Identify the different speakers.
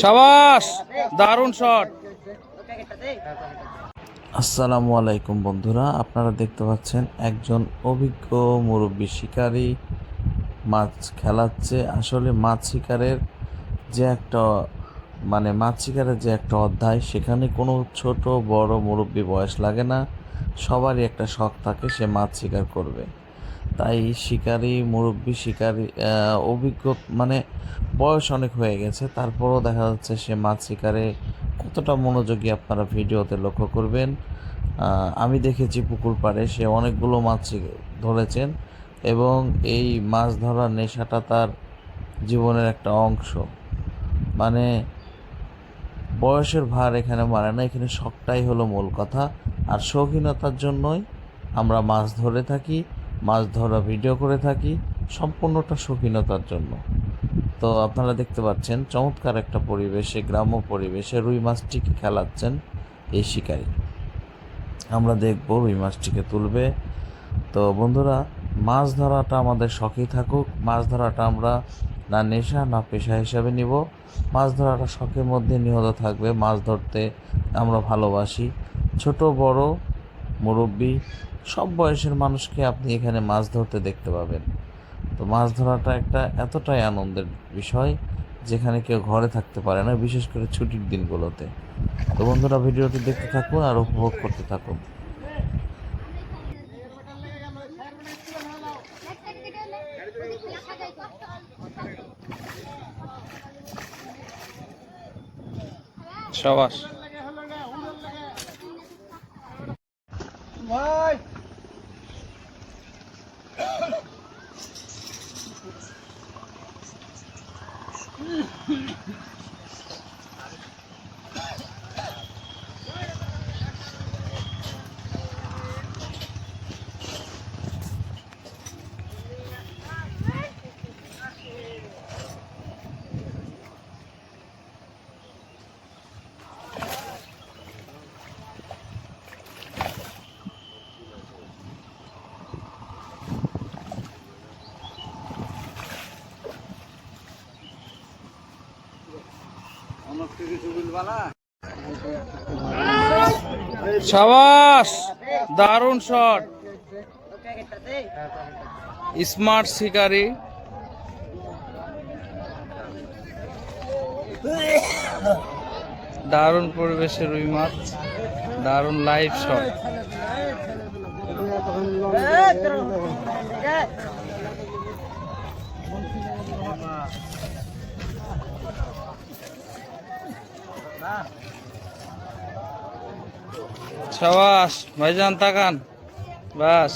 Speaker 1: সাবাস, দারুণ শট
Speaker 2: আসসালামু আলাইকুম বন্ধুরা, আপনারা দেখতে পাচ্ছেন একজন অভিজ্ঞ মুরব্বী শিকারী মাছ খেলাচ্ছে। আসলে মাছ শিকারের যে একটা মানে মাছ শিকারের যে একটা অধ্যায়, সেখানে কোনো ছোট বড় মুরব্বী বয়স লাগে না, সবারই একটা শখ থাকে সে মাছ শিকার করবে। তাই শিকারি, মুরব্বী, শিকারি অভিজ্ঞ মানে বয়স অনেক হয়ে গেছে। তারপরও দেখা যাচ্ছে সে মাছ শিকারে কতটা মনোযোগী আপনারা ভিডিওতে লক্ষ্য করবেন। আমি দেখেছি পুকুর পাড়ে সে অনেকগুলো মাছ ধরেছেন এবং এই মাছ ধরার নেশাটা তার জীবনের একটা অংশ। মানে বয়সের ভার এখানে মারে না, এখানে শখটাই হলো মূল কথা। আর শৌখিনতার জন্যই আমরা মাছ ধরে থাকি। মাছ ধরা ভিডিও করে থাকি সম্পূর্ণটা শৌখিনতার জন্য। তো আপনারা দেখতে পাচ্ছেন, চমৎকার একটা পরিবেশে, গ্রাম্য পরিবেশে রুই মাছটিকে খেলাচ্ছেন এই শিকারী। আমরা দেখব রুই মাছটিকে তুলবে। তো বন্ধুরা, মাছ ধরাটা আমাদের শখই থাকুক। মাছ ধরাটা আমরা না নেশা, না পেশা হিসাবে নিব। মাছ ধরাটা শখের মধ্যে নিহত থাকবে। মাছ ধরতে আমরা ভালোবাসি। ছোট, বড় মুরব্বী, সব বয়সের মানুষকে আপনি এখানে মাছ ধরতে দেখতে পাবেন। তো মাছ ধরাটা একটা এতটাই আনন্দের বিষয় যেখানে কেউ ঘরে থাকতে পারে না, বিশেষ করে ছুটির দিনগুলোতে। তো বন্ধুরা, ভিডিওটি দেখতে থাকুন আর উপভোগ করতে থাকুন।
Speaker 1: সাবাস। Mm-hmm. সাবাস দারুণ শট স্মার্ট শিকারি। দারুণ পরিবেশে রুই মাছ দারুণ live shot সাবাস ভাইজান তাকান বাস